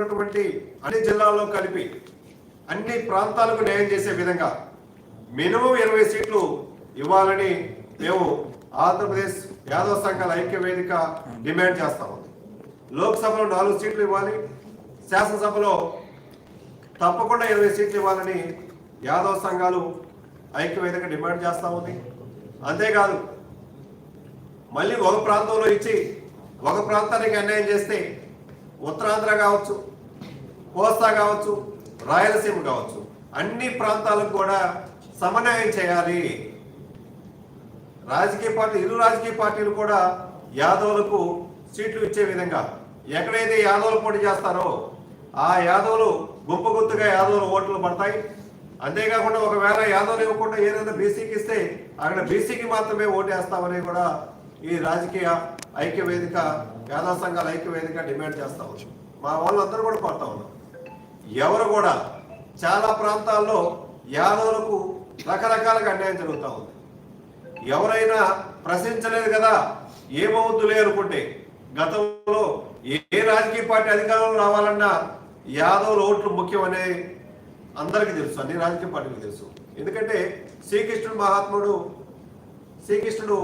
ఉన్నటువంటి అన్ని జిల్లాల్లో కలిపి అన్ని ప్రాంతాలకు న్యాయం చేసే విధంగా మినిమం ఇరవై సీట్లు ఇవ్వాలని మేము ఆంధ్రప్రదేశ్ యాదవ సంఘాల ఐక్య వేదిక డిమాండ్ చేస్తా ఉంది. లోక్సభలో నాలుగు సీట్లు ఇవ్వాలి. శాసనసభలో తప్పకుండా ఇరవై సీట్లు ఇవ్వాలని యాదవ సంఘాలు ఐక్య వేదిక డిమాండ్ చేస్తా ఉంది. అంతేకాదు మళ్ళీ ఒక ప్రాంతంలో ఇచ్చి ఒక ప్రాంతానికి అన్యాయం చేస్తే ఉత్తరాంధ్ర కావచ్చు కోస్తా కావచ్చు రాయలసీమ కావచ్చు అన్ని ప్రాంతాలకు కూడా సమన్వయం చేయాలి. రాజకీయ పార్టీ ఇరు రాజకీయ పార్టీలు కూడా యాదవులకు సీట్లు ఇచ్చే విధంగా ఎక్కడైతే యాదవులు పోటీ చేస్తారో ఆ యాదవులు గుంపు గుర్తుగా యాదవులు ఓట్లు పడతాయి. అంతేకాకుండా ఒకవేళ యాదవులు ఇవ్వకుండా ఏదైనా బీసీకి ఇస్తే అక్కడ బీసీకి మాత్రమే ఓటేస్తామని కూడా ఈ రాజకీయ ఐక్య వేదిక యాదవ సంఘాల ఐక్య వేదిక డిమాండ్ చేస్తా ఉంది. మా వాళ్ళందరూ కూడా కోరుతా ఉన్నాం. ఎవరు కూడా చాలా ప్రాంతాల్లో యాదవులకు రకరకాలుగా అన్యాయం జరుగుతూ ఉంది. ఎవరైనా ప్రశ్నించలేదు కదా ఏమవుద్దులే అనుకుంటే గతంలో ఏ రాజకీయ పార్టీ అధికారంలో రావాలన్నా యాదవుల ఓట్లు ముఖ్యం అనే అందరికీ తెలుసు అన్ని రాజకీయ పార్టీలకు తెలుసు. ఎందుకంటే శ్రీకృష్ణుడు మహాత్ముడు శ్రీకృష్ణుడు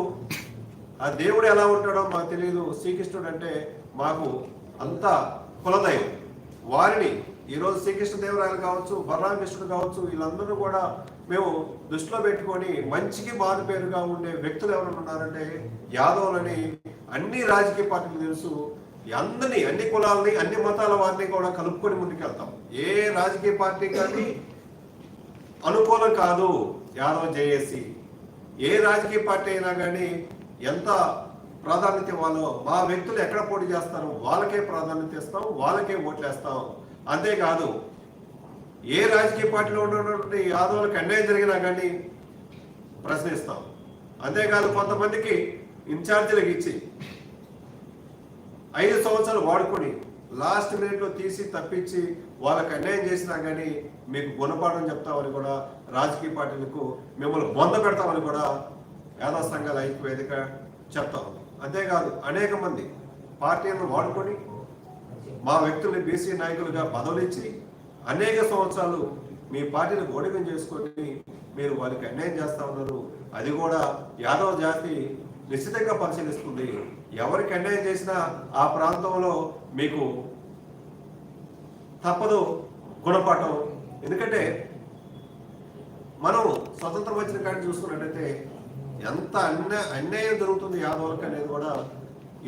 ఆ దేవుడు ఎలా ఉంటాడో మాకు తెలియదు. శ్రీకృష్ణుడు అంటే మాకు అంత కులదైవం. వారిని ఈరోజు శ్రీకృష్ణ దేవరాయలు కావచ్చు బలరామకృష్ణుడు కావచ్చు వీళ్ళందరూ కూడా మేము దృష్టిలో పెట్టుకొని మంచికి బాధ పేరుగా ఉండే వ్యక్తులు ఎవరైనా ఉన్నారంటే యాదవులని అన్ని రాజకీయ పార్టీలు తెలుసు. అందరినీ అన్ని కులాలని అన్ని మతాల వారిని కూడా కలుపుకొని ముందుకెళ్తాం. ఏ రాజకీయ పార్టీ కానీ అనుకూలం కాదు యాదవ్ జేఏసీ. ఏ రాజకీయ పార్టీ అయినా కానీ ఎంత ప్రాధాన్యత ఇవ్వాలో మా వ్యక్తులు ఎక్కడ పోటీ చేస్తారో వాళ్ళకే ప్రాధాన్యత ఇస్తాం వాళ్ళకే ఓట్లేస్తాం. అంతేకాదు ఏ రాజకీయ పార్టీలో ఉన్నటువంటి యాదవులకు అన్యాయం జరిగినా కానీ ప్రశ్నిస్తాం. అంతేకాదు కొంతమందికి ఇన్ఛార్జీలకు ఇచ్చి ఐదు సంవత్సరాలు వాడుకొని లాస్ట్ మినిట్లో తీసి తప్పించి వాళ్ళకి అన్యాయం చేసినా కానీ మీకు గుణపాఠం చెప్తామని కూడా రాజకీయ పార్టీలకు మిమ్మల్ని బొంద పెడతామని కూడా యాదవ సంఘాల ఐక్య వేదిక చెప్తాం అంతేకాదు అనేక మంది పార్టీలను వాడుకొని మా వ్యక్తుల్ని బీసీ నాయకులుగా పదవులు ఇచ్చి అనేక సంవత్సరాలు మీ పార్టీని గోడకం చేసుకొని మీరు వారికి అన్యాయం చేస్తా ఉన్నారు. అది కూడా యాదవ జాతి నిశ్చితంగా పరిశీలిస్తుంది. ఎవరికి అన్యాయం చేసినా ఆ ప్రాంతంలో మీకు తప్పదు గుణపాఠం. ఎందుకంటే మనం స్వతంత్రం వచ్చిన కానీ చూసుకున్నట్టయితే ఎంత అన్యాయ అన్యాయం జరుగుతుంది యాదవులకు అనేది కూడా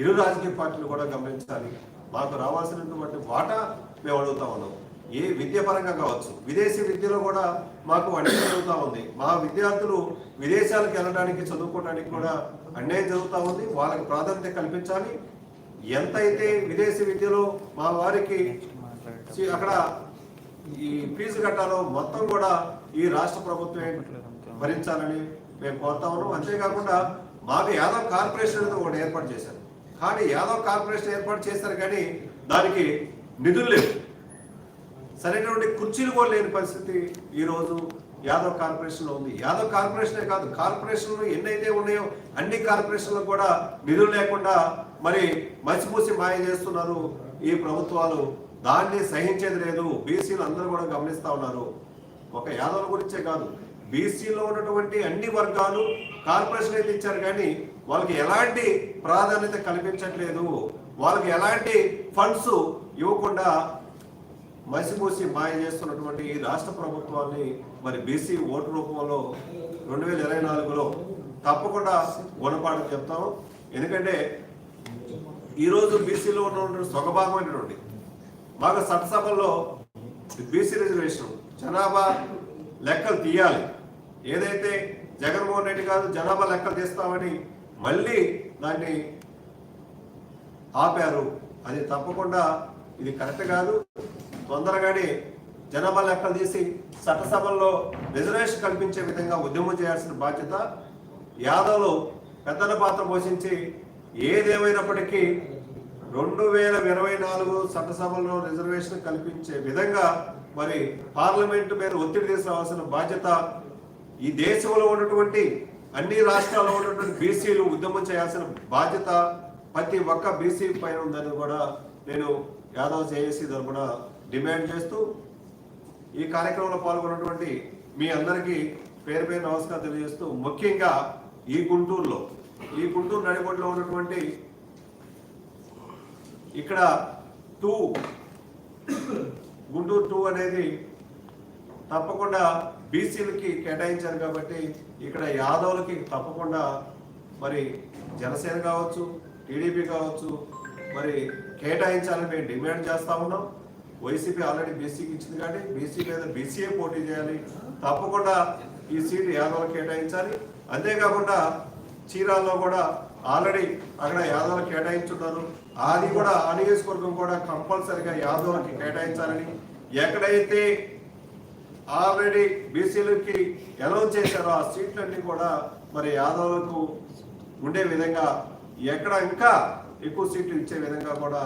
ఇరు రాజకీయ పార్టీలు కూడా గమనించాలి. మాకు రావాల్సినటువంటి వాటా మేము అడుగుతా ఉన్నాం. ఏ విద్యపరంగా కావచ్చు విదేశీ విద్యలో కూడా మాకు అన్యాయం జరుగుతూ ఉంది. మా విద్యార్థులు విదేశాలకు వెళ్ళడానికి చదువుకోవడానికి కూడా అన్యాయం జరుగుతూ ఉంది. వాళ్ళకి ప్రాధాన్యత కల్పించాలి. ఎంత అయితే విదేశీ విద్యలో మా వారికి అక్కడ ఈ ఫీజు కట్టాలో మొత్తం కూడా ఈ రాష్ట్ర ప్రభుత్వమే భరించాలని మేము కోరుతా ఉన్నాం. అంతేకాకుండా మాకు యాదవ్ కార్పొరేషన్ అనేది ఒకటి ఏర్పాటు చేశారు. కానీ యాదవ్ కార్పొరేషన్ ఏర్పాటు చేశారు కానీ దానికి నిధులు లేవు. సరైనటువంటి కుర్చీలు కూడా లేని పరిస్థితి ఈరోజు యాదవ్ కార్పొరేషన్లో ఉంది. యాదవ్ కార్పొరేషనే కాదు కార్పొరేషన్లు ఎన్నైతే ఉన్నాయో అన్ని కార్పొరేషన్లు కూడా నిధులు లేకుండా మరి మసిపూసి మాయ చేస్తున్నారు. ఈ ప్రభుత్వాలు దాన్ని సహించేది లేదు. బీసీలు అందరూ కూడా గమనిస్తూ ఉన్నారు. ఒక యాదవుల గురించే కాదు బీసీలో ఉన్నటువంటి అన్ని వర్గాలు కార్పొరేషన్ అయితే ఇచ్చారు కానీ వాళ్ళకి ఎలాంటి ప్రాధాన్యత కల్పించట్లేదు. వాళ్ళకి ఎలాంటి ఫండ్స్ ఇవ్వకుండా మసిపూసి మాయ చేస్తున్నటువంటి ఈ రాష్ట్ర ప్రభుత్వాన్ని మరి బీసీ ఓటు రూపంలో రెండు వేల ఇరవై నాలుగులో తప్పకుండా గుణపాఠం చెప్తాం. ఎందుకంటే ఈరోజు బీసీలో ఉన్నటువంటి సొగభాగమైనటువంటి మాకు చట్టసభల్లో బీసీ రిజర్వేషన్ జనాభా లెక్కలు తీయాలి. ఏదైతే జగన్మోహన్ రెడ్డి గారు జనాభా లెక్కలు తీస్తామని మళ్ళీ దాన్ని ఆపారు. అది తప్పకుండా ఇది కరెక్ట్ కాదు. తొందరగానే జనాభా లెక్కలు తీసి చట్టసభల్లో రిజర్వేషన్ కల్పించే విధంగా ఉద్యమం చేయాల్సిన బాధ్యత యాదవ్లు పెద్దల పాత్ర పోషించి ఏదేమైనప్పటికీ రెండు వేల ఇరవై నాలుగు చట్టసభల్లో రిజర్వేషన్ కల్పించే విధంగా మరి పార్లమెంటు మీద ఒత్తిడి తీసుకోవాల్సిన బాధ్యత ఈ దేశంలో ఉన్నటువంటి అన్ని రాష్ట్రాల్లో ఉన్నటువంటి బీసీలు ఉద్యమం చేయాల్సిన బాధ్యత ప్రతి ఒక్క బీసీ పైన ఉందని కూడా నేను యాదవ్ జేఏసీ తరఫున డిమాండ్ చేస్తూ ఈ కార్యక్రమంలో పాల్గొన్నటువంటి మీ అందరికీ పేరు పేరు నమస్కారం తెలియజేస్తూ ముఖ్యంగా ఈ గుంటూరులో ఈ గుంటూరు నడిబొడ్లో ఉన్నటువంటి ఇక్కడ టూ గుంటూరు టూ అనేది తప్పకుండా బీసీలకి కేటాయించారు కాబట్టి ఇక్కడ యాదవులకి తప్పకుండా మరి జనసేన కావచ్చు టీడీపీ కావచ్చు మరి కేటాయించాలని మేము డిమాండ్ చేస్తా ఉన్నాం. వైసీపీ ఆల్రెడీ బీసీకి ఇచ్చింది కానీ బీసీ మీద బీసీఏ పోటీ చేయాలి. తప్పకుండా ఈ సీటు యాదవులకు కేటాయించాలి. అంతేకాకుండా చీరాల్లో కూడా ఆల్రెడీ అక్కడ యాదవులకు కేటాయించున్నారు. అది కూడా ఆ నియోజకవర్గం కూడా కంపల్సరిగా యాదవులకి కేటాయించాలని ఎక్కడైతే ఆల్రెడీ బీసీలకి అనౌన్స్ చేశారో ఆ సీట్లన్నీ కూడా మరి యాదవులకు ఉండే విధంగా ఎక్కడ ఇంకా ఎక్కువ సీట్లు ఇచ్చే విధంగా కూడా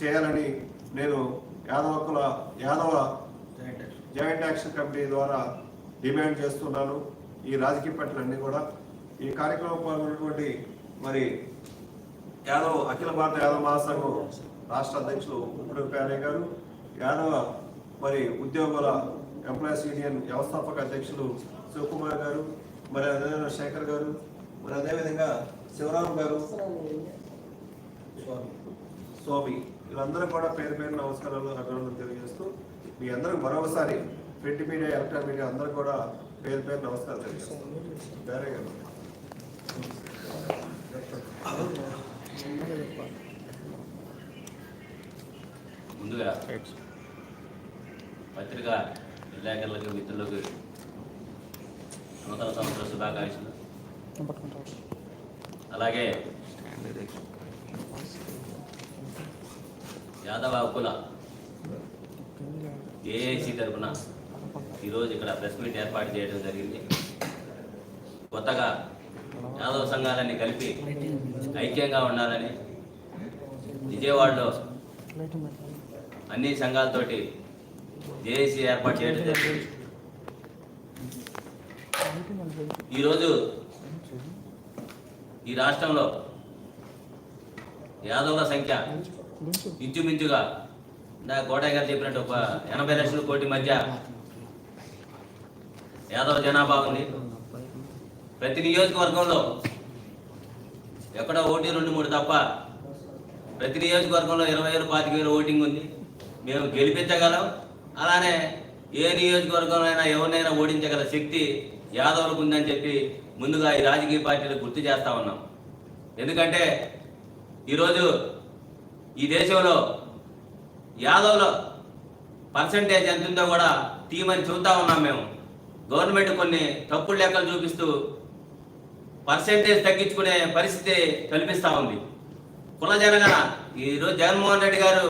చేయాలని నేను యాదవకుల యాదవ జాయింట్ యాక్షన్ కమిటీ ద్వారా డిమాండ్ చేస్తున్నాను. ఈ రాజకీయ పార్టీలన్నీ కూడా. ఈ కార్యక్రమం పాల్గొన్నటువంటి మరి యాదవ్ అఖిల భారత యాదవ మహాసంఘం రాష్ట్ర అధ్యక్షులు ఉప్పుడు ప్యారే గారు యాదవ మరి ఉద్యోగుల ఎంప్లాయీస్ యూనియన్ వ్యవస్థాపక అధ్యక్షులు శివకుమార్ గారు మరి అదేవిధంగా శేఖర్ గారు మరి అదేవిధంగా శివరాం గారు. స్వామి. వీళ్ళందరూ కూడా పేరు పేరు నమస్కారాలు అభినందనలు తెలియజేస్తూ మీ అందరూ మరొకసారి ప్రింట్ మీడియా ఎలక్ట్రానిక్ మీడియా అందరూ కూడా పేరు పేరు నమస్కారాలు తెలియజేస్తాం వేరే గారు ముందుగా పత్రికా విలేకరులకు మిత్రులకు నూతన సంవత్సర శుభాకాంక్షలు. అలాగే యాదవ హక్కుల ఏఐసి తరఫున ఈరోజు ఇక్కడ ప్రెస్ మీట్ ఏర్పాటు చేయడం జరిగింది. కొత్తగా యాదవ సంఘాలన్నీ కలిపి ఐక్యంగా ఉండాలని విజయవాడలో అన్ని సంఘాలతోటి జేఏసీ ఏర్పాటు చేయడం జరిగింది. ఈరోజు ఈ రాష్ట్రంలో యాదవుల సంఖ్య ఇంచుమించుగా నా కోటయ్య గారు చెప్పినట్టు ఒక ఎనభై లక్షల కోటి మధ్య యాదవ జనాభా ఉంది. ప్రతి నియోజకవర్గంలో ఎక్కడో ఒకటి రెండు మూడు తప్ప ప్రతి నియోజకవర్గంలో ఇరవై వేలు పాతిక వేలు ఓటింగ్ ఉంది. మేము గెలిపించగలం. అలానే ఏ నియోజకవర్గంలోనైనా ఎవరినైనా ఓడించగల శక్తి యాదవులకు ఉందని చెప్పి ముందుగా ఈ రాజకీయ పార్టీలు గుర్తు చేస్తా ఉన్నాం. ఎందుకంటే ఈరోజు ఈ దేశంలో యాదవుల పర్సంటేజ్ ఎంత ఉందో కూడా తీయమని చూస్తూ ఉన్నాం మేము. గవర్నమెంట్ కొన్ని తప్పుడు లెక్కలు చూపిస్తూ పర్సంటేజ్ తగ్గించుకునే పరిస్థితి కల్పిస్తూ ఉంది. కుల జనగణ ఈరోజు జగన్మోహన్ రెడ్డి గారు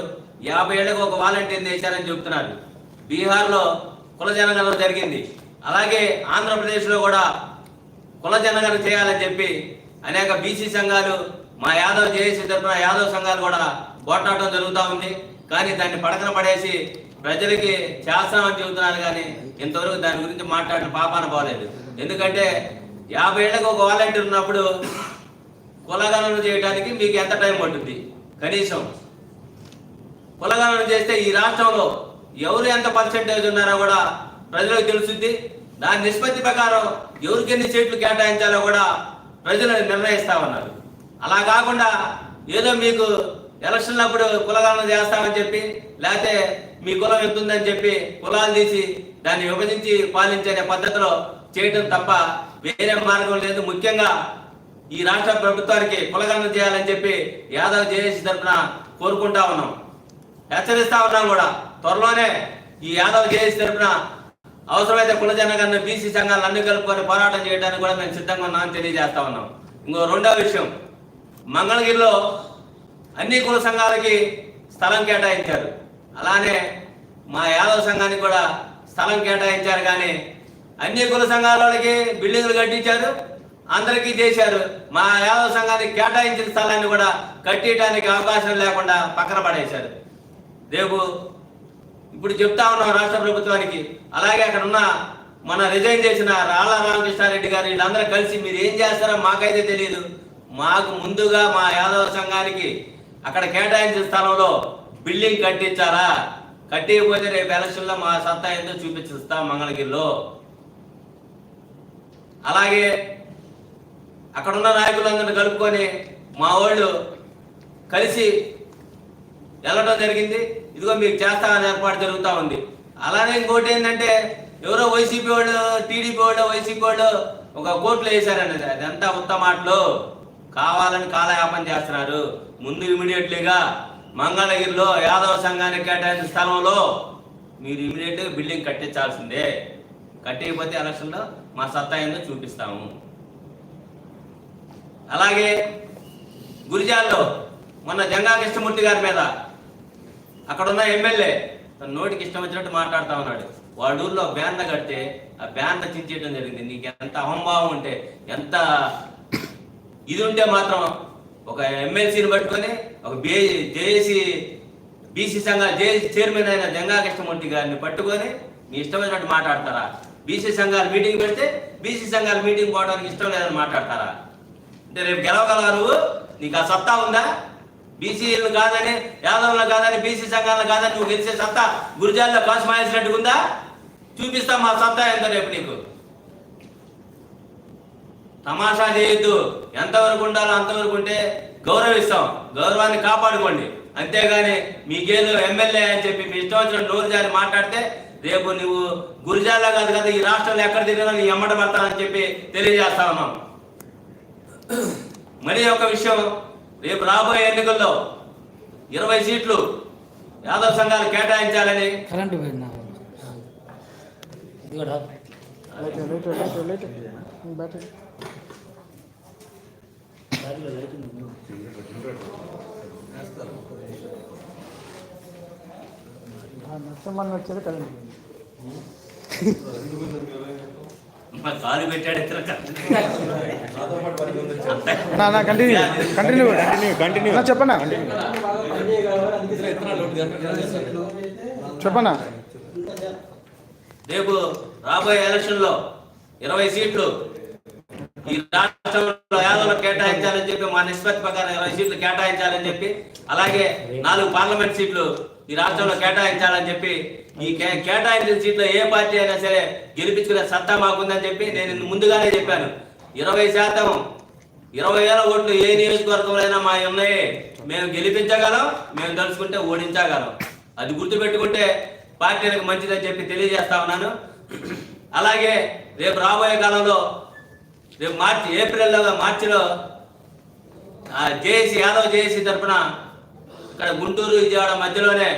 యాభై ఏళ్ళకు ఒక వాలంటీర్ చేశారని చెబుతున్నారు బీహార్లో కుల జనగణన జరిగింది. అలాగే ఆంధ్రప్రదేశ్లో కూడా కుల జనగణన చేయాలని చెప్పి అనేక బీసీ సంఘాలు మా యాదవ్ జేఏసీ తరఫున యాదవ్ సంఘాలు కూడా పోట్లాడటం జరుగుతూ ఉంది. కానీ దాన్ని పడకన పడేసి ప్రజలకి చేస్తామని చెబుతున్నారు కానీ ఇంతవరకు దాని గురించి మాట్లాడిన పాపాన పోలేదు ఎందుకంటే యాభై ఏళ్ళకు ఒక వాలంటీర్ ఉన్నప్పుడు కులగణన చేయడానికి మీకు ఎంత టైం పడుతుంది కనీసం కులగణన చేస్తే ఈ రాష్ట్రంలో ఎవరు ఎంత పర్సెంటేజ్ ఉన్నారో కూడా ప్రజలకు తెలుస్తుంది. దాని నిష్పత్తి ప్రకారం ఎవరికి ఎన్ని సీట్లు కేటాయించాలో కూడా ప్రజలు నిర్ణయిస్తా ఉన్నారు. అలా కాకుండా ఏదో మీకు ఎలక్షన్లప్పుడు కులగణన చేస్తామని చెప్పి లేకపోతే మీ కులం ఎత్తుందని చెప్పి కులాలు తీసి దాన్ని విభజించి పాలించే పద్ధతిలో చేయటం తప్ప వేరే మార్గం లేదు. ముఖ్యంగా ఈ రాష్ట్ర ప్రభుత్వానికి కులగణన చేయాలని చెప్పి యాదవ్ జేఏసీ తరఫున కోరుకుంటా ఉన్నాం. హెచ్చరిస్తా ఉన్నాం కూడా. త్వరలోనే ఈ యాదవ్ జేఏసీ తరఫున అవసరమైతే కుల బీసీ సంఘాలు అన్ని కలుపుకొని పోరాటం చేయడానికి కూడా మేము సిద్ధంగా ఉన్నామని తెలియజేస్తా ఉన్నాం. ఇంకో రెండో విషయం మంగళగిరిలో అన్ని కుల సంఘాలకి స్థలం కేటాయించారు. అలానే మా యాదవ్ సంఘానికి కూడా స్థలం కేటాయించారు కానీ అన్ని కుల సంఘాలకి బిల్డింగ్లు కట్టించారు అందరికీ చేశారు. మా యాదవ్ సంఘానికి కేటాయించిన స్థలాన్ని కూడా కట్టేయడానికి అవకాశం లేకుండా పక్కన పడేశారు. రేపు ఇప్పుడు చెప్తా ఉన్నాం రాష్ట్ర ప్రభుత్వానికి. అలాగే అక్కడ ఉన్న మన రిజైన్ చేసిన రాళ్ళ రామకృష్ణారెడ్డి గారు వీళ్ళందరూ కలిసి మీరు ఏం చేస్తారో మాకైతే తెలియదు మాకు ముందుగా మా యాదవ సంఘానికి అక్కడ కేటాయించిన స్థలంలో బిల్డింగ్ కట్టించారా కట్టేయకపోతే రేపు ఎలక్షన్లో మా సత్తా ఏందో చూపించిస్తా మంగళగిరిలో. అలాగే అక్కడున్న నాయకులందరిని కలుపుకొని మా వాళ్ళు కలిసి వెళ్ళడం జరిగింది. ఇదిగో మీకు చేస్తామని ఏర్పాటు జరుగుతూ ఉంది. అలానే ఇంకోటి ఏంటంటే ఎవరో వైసీపీ వాళ్ళు టీడీపీ వాళ్ళు వైసీపీ వాళ్ళు ఒక కోర్టులో వేశారనేది అదంతా ఉత్తమ మాటలు. కావాలని కాలయాపన చేస్తున్నారు. ముందు ఇమీడియట్లీగా మంగళగిరిలో యాదవ సంఘానికి కేటాయించిన స్థలంలో మీరు ఇమీడియట్గా బిల్డింగ్ కట్టించాల్సిందే. కట్టకపోతే ఎలక్షన్లో మా సత్తా ఏందో చూపిస్తాము. అలాగే గురిజాల్లో మొన్న జంగా కృష్ణమూర్తి గారి మీద అక్కడ ఉన్న ఎమ్మెల్యే తన నోటికి ఇష్టం వచ్చినట్టు మాట్లాడుతా ఉన్నాడు. వాళ్ళ ఊర్లో బ్యాన్ కడితే ఆ బ్యాన్ చించేయడం జరిగింది. నీకు ఎంత అహంభావం ఉంటే ఎంత ఇది ఉంటే మాత్రం ఒక ఎమ్మెల్సీని పట్టుకొని ఒక బే జేఏసీ బీసీ సంఘ జేఏసీ చైర్మన్ అయిన జంగా కృష్ణమూర్తి గారిని పట్టుకొని మీ ఇష్టం వచ్చినట్టు మాట్లాడతారా? బీసీ సంఘాలు మీటింగ్ పెడితే బీసీ సంఘాలు మీటింగ్ పోవడానికి ఇష్టం లేదని మాట్లాడతారా? అంటే రేపు గెలవగలవా నువ్వు? నీకు ఆ సత్తా ఉందా? బీసీలు కాదని యాదవులను కాదని బీసీ సంఘాలను కాదని నువ్వు గెలిచే సత్తా గురుజాల్లో కాసుమాయించినట్టుగా ఉందా చూపిస్తా మా సత్తా ఎంత రేపు నీకు. తమాషా చేయొద్దు. ఎంతవరకు ఉండాలో అంతవరకు ఉంటే గౌరవిస్తాం. గౌరవాన్ని కాపాడుకోండి. అంతేగాని మీకేదో ఎమ్మెల్యే అని చెప్పి మీ ఇష్టం వచ్చిన నోరు జారి మాట్లాడితే రేపు నువ్వు గురిజాల కాదు కదా ఈ రాష్ట్రంలో ఎక్కడ తిరిగినా నీ ఎమ్మట పడతానని చెప్పి తెలియజేస్తా ఉన్నాం. మరి ఒక విషయం రేపు రాబోయే ఎన్నికల్లో ఇరవై సీట్లు యాదవ్ సంఘాలు కేటాయించాలని కరెంటు ఉంది. నరసింహన్ వచ్చేది కరెంట్ పోయింది మా కాలు పెట్టాడు ఇతర నా కంటిన్యూ కంటిన్యూ కంటిన్యూ చెప్పనా? చెప్పనా? రేపు రాబోయే ఎలక్షన్లో ఇరవై సీట్లు. ఈ రాష్ట్రంలో యాదవులకు కేటాయించాలని చెప్పి మా నిష్పత్తి ప్రకారం ఇరవై సీట్లు కేటాయించాలని చెప్పి అలాగే నాలుగు పార్లమెంట్ సీట్లు ఈ రాష్ట్రంలో కేటాయించాలని చెప్పి ఈ కే- కేటాయించిన సీట్లో ఏ పార్టీ అయినా సరే గెలిపించుకునే సత్తా మాకుందని చెప్పి నేను ముందుగానే చెప్పాను. ఇరవై శాతం ఇరవై వేల ఓట్లు ఏ నియోజకవర్గంలో అయినా మా ఉన్నాయి. మేము గెలిపించగలం మేము తలుచుకుంటే ఓడించగలం. అది గుర్తుపెట్టుకుంటే పార్టీలకు మంచిదని చెప్పి తెలియజేస్తా ఉన్నాను. అలాగే రేపు రాబోయే కాలంలో రేపు మార్చి ఏప్రిల్లో మార్చిలో జేఏసీ యాదవ్ జేఏసీ తరఫున ఇక్కడ గుంటూరు విజయవాడ మధ్యలోనే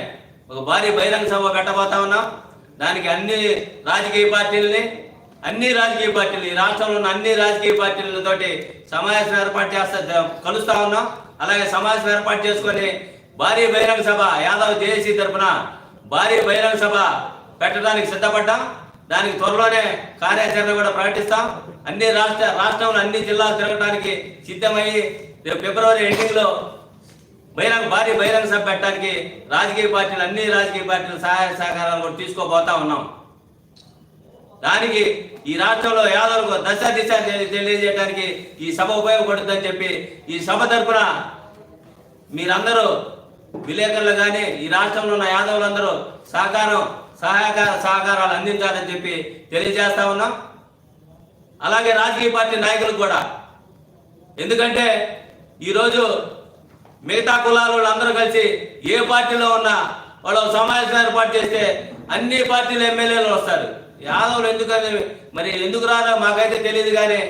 ఒక భారీ బహిరంగ సభ పెట్టబోతా ఉన్నాం. దానికి అన్ని రాజకీయ పార్టీలని అన్ని రాజకీయ పార్టీలు ఈ రాష్ట్రంలో ఉన్న అన్ని రాజకీయ పార్టీలతోటి సమావేశం ఏర్పాటు చేస్తా కలుస్తా ఉన్నాం. అలాగే సమావేశం ఏర్పాటు చేసుకొని భారీ బహిరంగ సభ యాదవ్ జేఏసీ తరఫున భారీ బహిరంగ సభ పెట్టడానికి సిద్ధపడ్డాం. దానికి త్వరలోనే కార్యాచరణ కూడా ప్రకటిస్తాం. అన్ని రాష్ట్ర రాష్ట్రంలో అన్ని జిల్లాలు తిరగడానికి సిద్ధమయ్యి రేపు ఫిబ్రవరి ఎండింగ్లో బహిరంగ భారీ బహిరంగ సభ పెట్టడానికి రాజకీయ పార్టీలు అన్ని రాజకీయ పార్టీలు సహాయ సహకారాలు కూడా తీసుకోబోతా ఉన్నాం. దానికి ఈ రాష్ట్రంలో యాదవులకు దశ దిశ తెలి- తెలియజేయడానికి ఈ సభ ఉపయోగపడుతుందని చెప్పి ఈ సభ తరఫున మీరందరూ విలేకరులు కానీ ఈ రాష్ట్రంలో ఉన్న యాదవులందరూ సహకారం సహాయకార సహకారాలు అందించాలని చెప్పి తెలియజేస్తా ఉన్నాం. అలాగే రాజకీయ పార్టీ నాయకులకు కూడా. ఎందుకంటే ఈరోజు మిగతా కులాల వాళ్ళందరూ కలిసి ఏ పార్టీలో ఉన్నా వాళ్ళు సమావేశం ఏర్పాటు చేస్తే అన్ని పార్టీల ఎమ్మెల్యేలు వస్తారు. యాదవులు ఎందుకని మరి ఎందుకు రాదో మాకైతే తెలియదు కానీ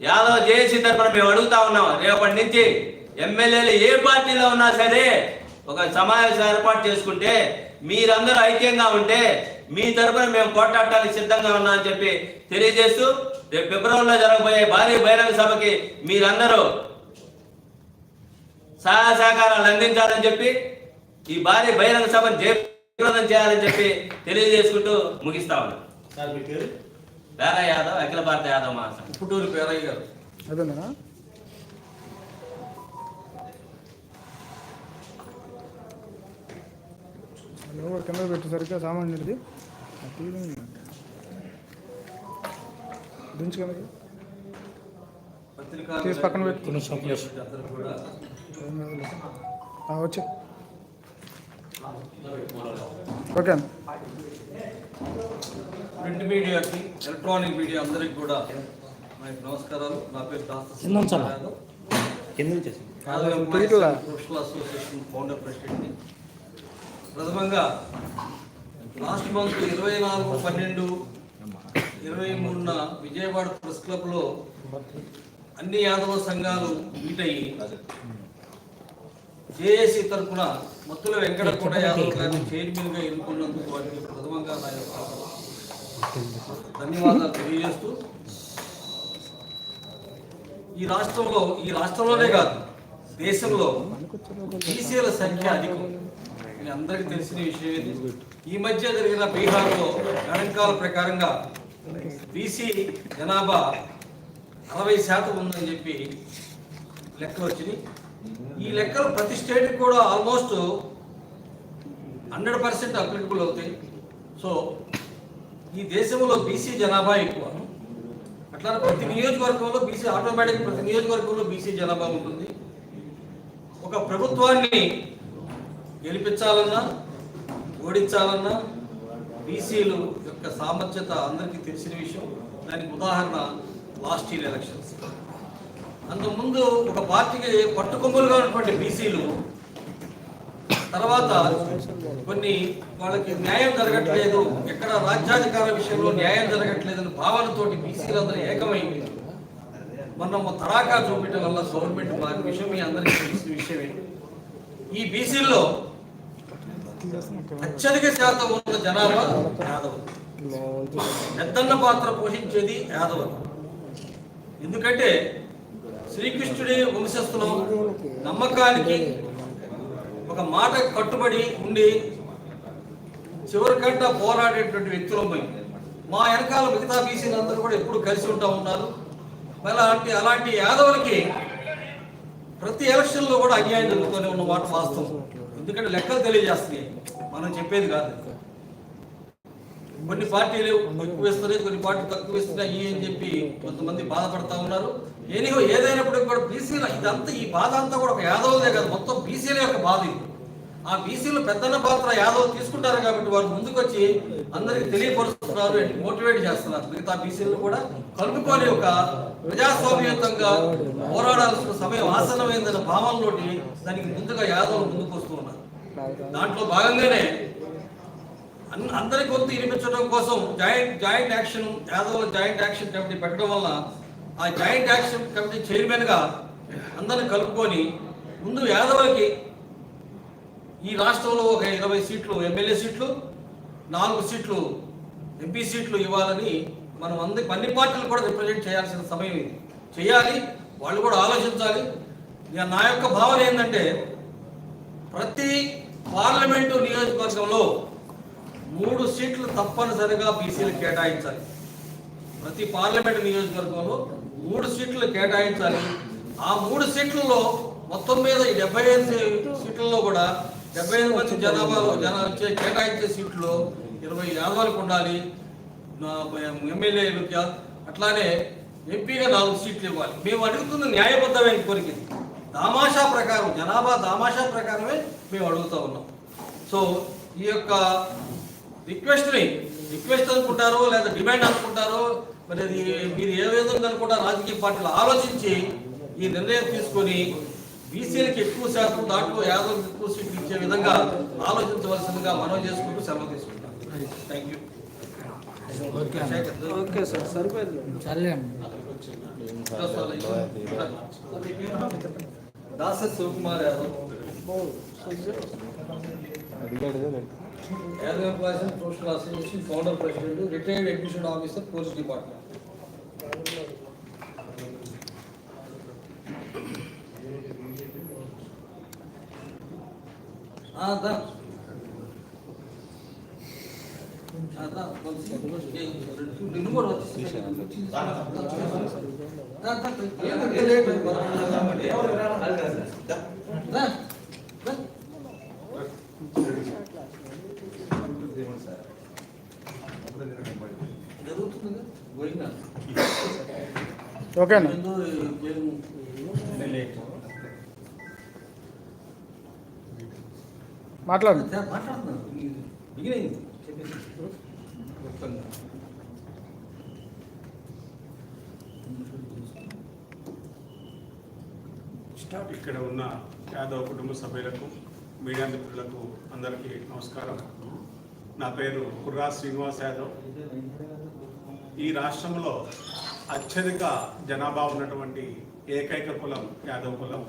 యాదవ్ జేఏసీ తరఫున మేము అడుగుతా ఉన్నాం. రేపటి నుంచి ఎమ్మెల్యేలు ఏ పార్టీలో ఉన్నా సరే ఒక సమావేశం ఏర్పాటు చేసుకుంటే మీరందరూ ఐక్యంగా ఉంటే మీ తరపున మేము పోట్లాడటానికి సిద్ధంగా ఉన్నామని చెప్పి తెలియజేస్తూ రేపు ఫిబ్రవరిలో జరగబోయే భారీ బహిరంగ సభకి మీరందరూ సహాయ సహకారాలు అందించాలని చెప్పి ఈ భారీ బహిరంగ సభను జయప్రదం చేయాలని చెప్పి తెలియజేసుకుంటూ ముగిస్తా ఉన్నాం. సార్ మీ పేరు? వేరా యాదవ్ అఖిల భారత యాదవ్ మహాసంఘ్. పుట్టూరు పేరయ్య గారు. అదేనా? కింద పెట్టేసరికి సామాన్ నిడిది దించు పత్రికా తీసి పక్కన పెట్టు. వచ్చి ఓకే ప్రింట్ మీడియాకి ఎలక్ట్రానిక్ మీడియా అందరికి కూడా నమస్కారాలు నా పేరు దాస్త కింద ఉంచాలా? యాదవ్. కింద చేసి యాదవ్ ఎంప్లాయీస్ తిరుగులా? అండ్ సోషల్ అసోసియేషన్ ఫౌండర్ ప్రెసిడెంట్ని ప్రథమంగా లాస్ట్ మంత్ ఇరవై నాలుగు పన్నెండు ఇరవై మూడున విజయవాడ ప్రెస్ క్లబ్లో అన్ని యాదవ సంఘాలు మీట్ అయ్యి జేఏసీ తరఫున మొత్తుల వెంకట కోట యాదవ్ గారిని చైర్మన్గా ఎన్నుకున్నందుకు వారికి ప్రథమంగా నా యొక్క ధన్యవాదాలు తెలియజేస్తూ ఈ రాష్ట్రంలో ఈ రాష్ట్రంలోనే కాదు దేశంలో బీసీల సంఖ్య అధికం. ఇది అందరికీ తెలిసిన విషయం ఇది. ఈ మధ్య జరిగిన బీహార్లో గణాంకాల ప్రకారంగా బీసీ జనాభా అరవై శాతం ఉందని చెప్పి లెక్కలు వచ్చినాయి. ఈ లెక్కలు ప్రతి స్టేట్కి కూడా ఆల్మోస్ట్ హండ్రెడ్ పర్సెంట్ అప్లికబుల్ అవుతాయి. సో ఈ దేశంలో బీసీ జనాభా ఎక్కువ. అట్లా ప్రతి నియోజకవర్గంలో బీసీ ఆటోమేటిక్ ప్రతి నియోజకవర్గంలో బీసీ జనాభా ఉంటుంది. ఒక ప్రభుత్వాన్ని గెలిపించాలన్నా ఓడించాలన్నా బీసీలు యొక్క సామర్థ్యత అందరికీ తెలిసిన విషయం. దానికి ఉదాహరణ లాస్ట్ ఇయర్ ఎలక్షన్స్ అంతకుముందు ఒక పార్టీకి పట్టుకొమ్మలుగా ఉన్నటువంటి బీసీలు తర్వాత కొన్ని వాళ్ళకి న్యాయం జరగట్లేదు ఎక్కడ రాజ్యాధికార విషయంలో న్యాయం జరగట్లేదని భావనతోటి బీసీలందరూ ఏకమైంది మొన్న తడాకా చూపించడం వల్ల గవర్నమెంట్ మారిన విషయం మీ అందరికీ తెలిసిన విషయమే. ఈ బీసీల్లో అత్యధిక శాతం ఉన్న జనాభా యాదవులు పెద్దన్న పాత్ర పోషించేది యాదవులు ఎందుకంటే శ్రీకృష్ణుడి వంశస్థులం. నమ్మకానికి ఒక మాట కట్టుబడి ఉండి చివరికంట పోరాడేటువంటి వ్యక్తులం మేము. మా వెనకాల మిగతా బీసీలు అందరూ కూడా ఎప్పుడు కలిసి ఉంటా ఉన్నారు. మరి అలాంటి అలాంటి యాదవులకి ప్రతి ఎలక్షన్లో కూడా అన్యాయం జరుగుతూనే ఉన్న మాట వాస్తవం. ఎందుకంటే లెక్కలు తెలియజేస్తున్నాయి. మనం చెప్పేది కాదు. కొన్ని పార్టీలు ఎక్కువ ఇస్తున్నాయి కొన్ని పార్టీలు తక్కువ ఇస్తున్నాయి అని చెప్పి కొంతమంది బాధపడతా ఉన్నారు. ఎనిహో ఏదైనప్పటికీ కూడా బీసీల ఇదంతా ఈ బాధ అంతా కూడా ఒక యాదవులదే కాదు మొత్తం బీసీల యొక్క బాధ ఇది. ఆ బీసీలు పెద్దన్న పాత్ర యాదవ్ తీసుకుంటారు కాబట్టి వారు ముందుకొచ్చి అందరికి తెలియపరుస్తున్నారు మోటివేట్ చేస్తున్నారు. మిగతా బీసీలు కూడా కలుపుకొని ఒక ప్రజాస్వామ్యయుతంగా పోరాడాల్సిన సమయం ఆసనమైందన్న భావనలోటి దానికి ముందుగా యాదవులు ముందుకు వస్తూ ఉన్నారు. దాంట్లో భాగంగానే అందరి గొంతు వినిపించడం కోసం joint joint action Yadav joint action committee పెట్టడం వల్ల ఆ జాయింట్ యాక్షన్ కమిటీ చైర్మన్గా అందరిని కలుపుకొని ముందు యాదవులకి ఈ రాష్ట్రంలో ఒక ఇరవై సీట్లు ఎమ్మెల్యే సీట్లు నాలుగు సీట్లు ఎంపీ సీట్లు ఇవ్వాలని మనం అందరి అన్ని పార్టీలు కూడా రిప్రజెంట్ చేయాల్సిన సమయం ఇది. చేయాలి వాళ్ళు కూడా ఆలోచించాలి. ఇక నా యొక్క భావన ఏంటంటే ప్రతి పార్లమెంటు నియోజకవర్గంలో మూడు సీట్లు తప్పనిసరిగా బీసీలు కేటాయించాలి. ప్రతి పార్లమెంటు నియోజకవర్గంలో మూడు సీట్లు కేటాయించాలి. ఆ మూడు సీట్లలో మొత్తం మీద ఈ డెబ్బై ఐదు సీట్లలో కూడా డెబ్బై ఐదు మంది జనాభాలో జన వచ్చే కేటాయించే సీట్లు ఇరవై యాదవులకు ఉండాలి. ఎమ్మెల్యేలు అట్లానే ఎంపీగా నాలుగు సీట్లు ఇవ్వాలి. మేము అడుగుతున్న న్యాయబద్ధమైన కోరిక దామాషా ప్రకారం జనాభా దామాషా ప్రకారమే మేము అడుగుతూ ఉన్నాం. సో ఈ యొక్క రిక్వెస్ట్ని రిక్వెస్ట్ అనుకుంటారో లేదా డిమాండ్ అనుకుంటారో మరి అది మీరు ఏ విధంగా అనుకుంటా రాజకీయ పార్టీలు ఆలోచించి ఈ నిర్ణయం తీసుకొని బీసీలకు ఎక్కువ శాతం దాంట్లో యాదవ్ ఎక్కువ సీట్లు ఇచ్చే విధంగా ఆలోచించవలసిందిగా మనం చేసుకుంటూ సెలవు తీసుకుంటాం థ్యాంక్ యూ ఓకే సార్ సరిపోయింది. సర్లే Dasa Shivakumar Yadav. Yadav employees and social association founder president retired admission officer police department. ఆ, దా. ఆ, దా. నిన్ను కూడా వచ్చి దా, దా, దా. ఏం లేదు. దా. దా. జరుగుతుందిగా పోయినా ఓకే అన్న ఏందో ఏం మాట్లాడు. ఇక్కడ ఉన్న యాదవ్ కుటుంబ సభ్యులకు మీడియా మిత్రులకు అందరికీ నమస్కారం. నా పేరు కుర్రా శ్రీనివాస్ యాదవ్. ఈ రాష్ట్రంలో అత్యధిక జనాభా ఉన్నటువంటి ఏకైక కులం యాదవ్ కులం.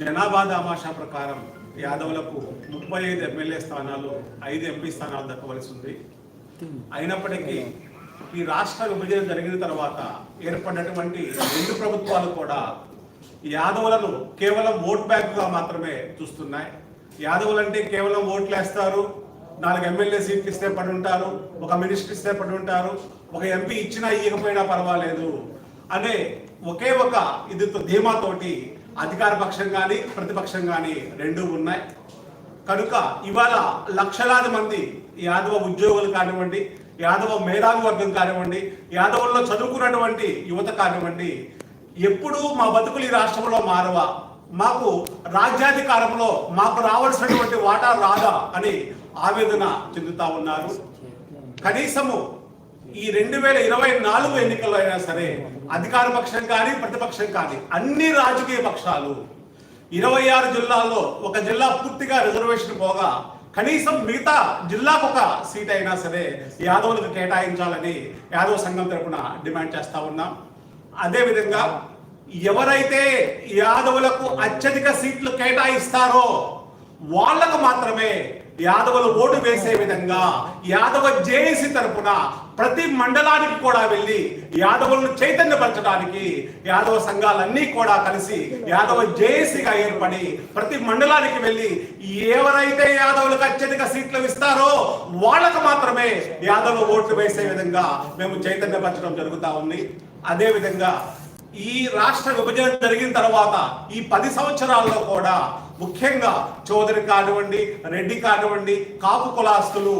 జనాభా దామాషా ప్రకారం యాదవులకు ముప్పై ఐదు ఎమ్మెల్యే స్థానాలు ఐదు ఎంపీ స్థానాలు దక్కవలసి ఉంది. అయినప్పటికీ ఈ రాష్ట్ర విభజన జరిగిన తర్వాత ఏర్పడినటువంటి రెండు ప్రభుత్వాలు కూడా యాదవులను కేవలం ఓట్ బ్యాంకుగా మాత్రమే చూస్తున్నాయి. యాదవులు అంటే కేవలం ఓట్లు వేస్తారు నాలుగు ఎమ్మెల్యే సీట్లు ఇస్తే పడి ఉంటారు ఒక మినిస్టర్ ఇస్తే పడి ఉంటారు ఒక ఎంపీ ఇచ్చినా ఇవ్వకపోయినా పర్వాలేదు. అనే ఒకే ఒక ఇదితో ధీమాతోటి అధికార పక్షం కానీ ప్రతిపక్షం కానీ రెండూ ఉన్నాయి. కనుక ఇవాళ లక్షలాది మంది యాదవ ఉద్యోగులు కానివ్వండి యాదవ మేధావి వర్గం కానివ్వండి యాదవుల్లో చదువుకున్నటువంటి యువత కానివ్వండి ఎప్పుడూ మా బతుకులు ఈ రాష్ట్రంలో మారవా? మాకు రాజ్యాధికారంలో మాకు రావాల్సినటువంటి వాటా రాదా అని ఆవేదన చెందుతా ఉన్నారు. కనీసము ఈ రెండు వేల ఇరవై నాలుగు ఎన్నికల్లో అయినా సరే అధికార పక్షం కానీ ప్రతిపక్షం కానీ అన్ని రాజకీయ పక్షాలు ఇరవై ఆరు జిల్లాల్లో ఒక జిల్లా పూర్తిగా రిజర్వేషన్ పోగా కనీసం మిగతా జిల్లాకు ఒక సీట్ అయినా సరే యాదవులకు కేటాయించాలని యాదవ సంఘం తరపున డిమాండ్ చేస్తా ఉన్నాం. అదేవిధంగా ఎవరైతే యాదవులకు అత్యధిక సీట్లు కేటాయిస్తారో వాళ్ళకు మాత్రమే యాదవులు ఓటు వేసే విధంగా యాదవ జేఏసీ తరపున ప్రతి మండలానికి కూడా వెళ్ళి యాదవులను చైతన్యపరచడానికి యాదవ సంఘాలన్నీ కూడా కలిసి యాదవ జేఏసీగా ఏర్పడి ప్రతి మండలానికి వెళ్ళి ఎవరైతే యాదవులకు అత్యధిక సీట్లు ఇస్తారో వాళ్ళకు మాత్రమే యాదవులు ఓట్లు వేసే విధంగా మేము చైతన్యపరచడం జరుగుతా ఉంది. అదే విధంగా ఈ రాష్ట్ర విభజన జరిగిన తర్వాత ఈ పది సంవత్సరాల్లో కూడా ముఖ్యంగా చౌదరి కానివ్వండి రెడ్డి కానివ్వండి కాపు కులాస్తులు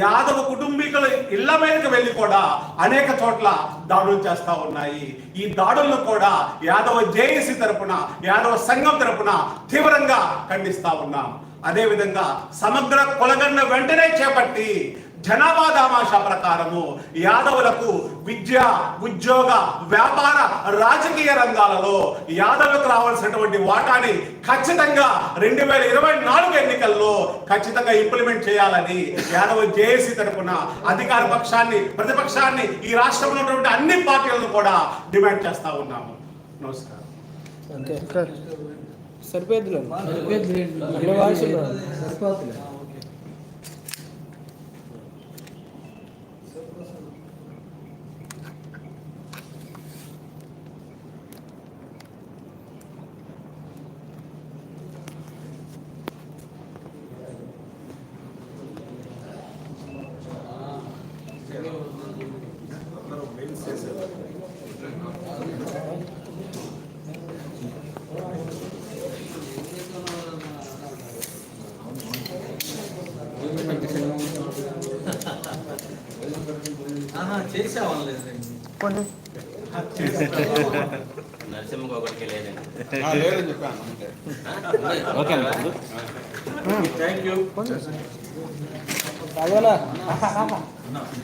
యాదవ కుటుంబీకుల ఇళ్ళ మీదకి వెళ్ళి కూడా అనేక చోట్ల దాడులు చేస్తా ఉన్నాయి. ఈ దాడులను కూడా యాదవ జేఏసీ తరపున యాదవ సంఘం తరపున తీవ్రంగా ఖండిస్తా ఉన్నాం. అదే విధంగా సమగ్ర కులగన్న వెంటనే చేపట్టి జనాభా దామాషా ప్రకారము యాదవులకు విద్య ఉద్యోగ వ్యాపార రాజకీయ రంగాలలో యాదవులకు రావాల్సినటువంటి వాటాని ఖచ్చితంగా రెండు వేల ఇరవై నాలుగు ఎన్నికల్లో ఖచ్చితంగా ఇంప్లిమెంట్ చేయాలని యాదవ జేఏసీ తరపున అధికార పక్షాన్ని ప్రతిపక్షాన్ని ఈ రాష్ట్రంలో ఉన్నటువంటి అన్ని పార్టీలను కూడా డిమాండ్ చేస్తా ఉన్నాము. నమస్కారం. ఓకే నరసింహకి ఒకటికి లేదండి లేదని చెప్పాను. అంతే ఓకే థ్యాంక్ యూ అదేలా థ్యాంక్ యూ